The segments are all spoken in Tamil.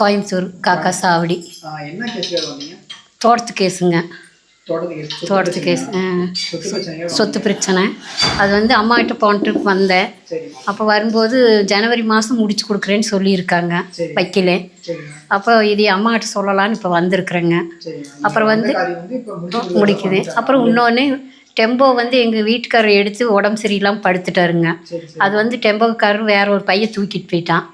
கோயம்புத்தூர் காக்கா சாவடி. என்ன வந்தீங்க தோட்டத்து கேஸுங்க. தோட்டத்து கேஸ் சொத்து பிரச்சனை. அது வந்து அம்மா கிட்ட போன்ட்டு வந்தேன் அப்போ வரும்போது ஜனவரி மாதம் முடிச்சு கொடுக்குறேன்னு சொல்லியிருக்காங்க. வைக்கல. அப்போ இது அம்மா கிட்ட சொல்லலான்னு இப்போ வந்திருக்கிறேங்க. அப்புறம் வந்து- முடிக்குது. அப்புறம் இன்னொன்று டெம்போ வந்து எங்கள் வீட்டுக்காரர் எடுத்து உடம்பு சரியில்லாமல் படுத்துட்டாருங்க. அது வந்து டெம்போக்காரர் வேற ஒரு பையன் தூக்கிட்டு போயிட்டான்.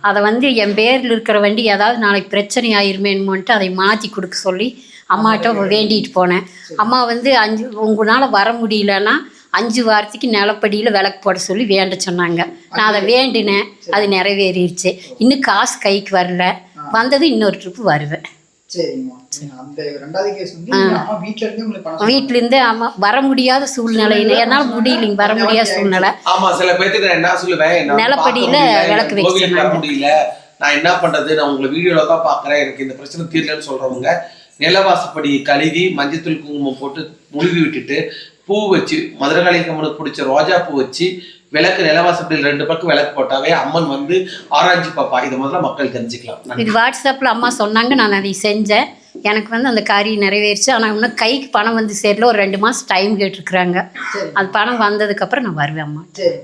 அதை வந்து என் பேரில் இருக்கிற வண்டி ஏதாவது நாளைக்கு பிரச்சனை ஆயிருமேனுமோன்ட்டு அதை மாற்றி கொடுக்க சொல்லி அம்மாட்ட வேண்டிட்டு போனேன். அம்மா வந்து அஞ்சு உங்களால் வர முடியலன்னா அஞ்சு வாரத்துக்கு நிலப்படியில் விளக்கு போட சொல்லி வேண்ட சொன்னாங்க. நான் அதை வேண்டினேன். அது நிறைவேறிடுச்சு இன்னும் காசு கைக்கு வரல. வந்தது இன்னொரு ட்ரிப்பு வருவேன். சரிம்மா. அந்த ரெண்டாவது கேஸ் வந்து நீங்க அம்மா வீட்ல இருந்து உங்களுக்கு பணம் வீட்டிலேருந்து அம்மா வர முடியாத சூழ்நிலை. என்னால் முடியலைங்க. வர முடியாத சூழ்நிலை. ஆமா சில பேத்துக்கு நான் என்ன சொல்லுவேன்? என்னால நிலப்படியில விளக்கு வச்சிருந்தாங்க. முடியல. நான் என்ன பண்றது? நான் உங்களை வீடியோல தான் பாக்குறேன் எனக்கு இந்த பிரச்சனை தீரலன்னு சொல்றவங்க நிலவாசப்படி கழுவி மஞ்சத்தூள் குங்குமம் போட்டு முழுகி விட்டுட்டு பூ வச்சு மதுரகாளி கம்மனுக்கு பிடிச்ச ரோஜா பூ வச்சு விளக்கு நிலவாசப்படியில் ரெண்டு பக்கம் விளக்கு போட்டாவே அம்மன் வந்து ஆராய்ச்சி பாப்பா. இதை முதல்ல மக்கள் தெரிஞ்சுக்கலாம். இது வாட்ஸ்அப்பில் அம்மா சொன்னாங்க நான் அதை செஞ்சேன். எனக்கு வந்து அந்த காரியம் நிறைவேறிச்சு. ஆனால் இன்னும் கைக்கு பணம் வந்து சேரல. ஒரு ரெண்டு மாதம் டைம் கேட்டிருக்குறாங்க. அது பணம் வந்ததுக்கப்புறம் நான் வருவேன் அம்மா. சரி.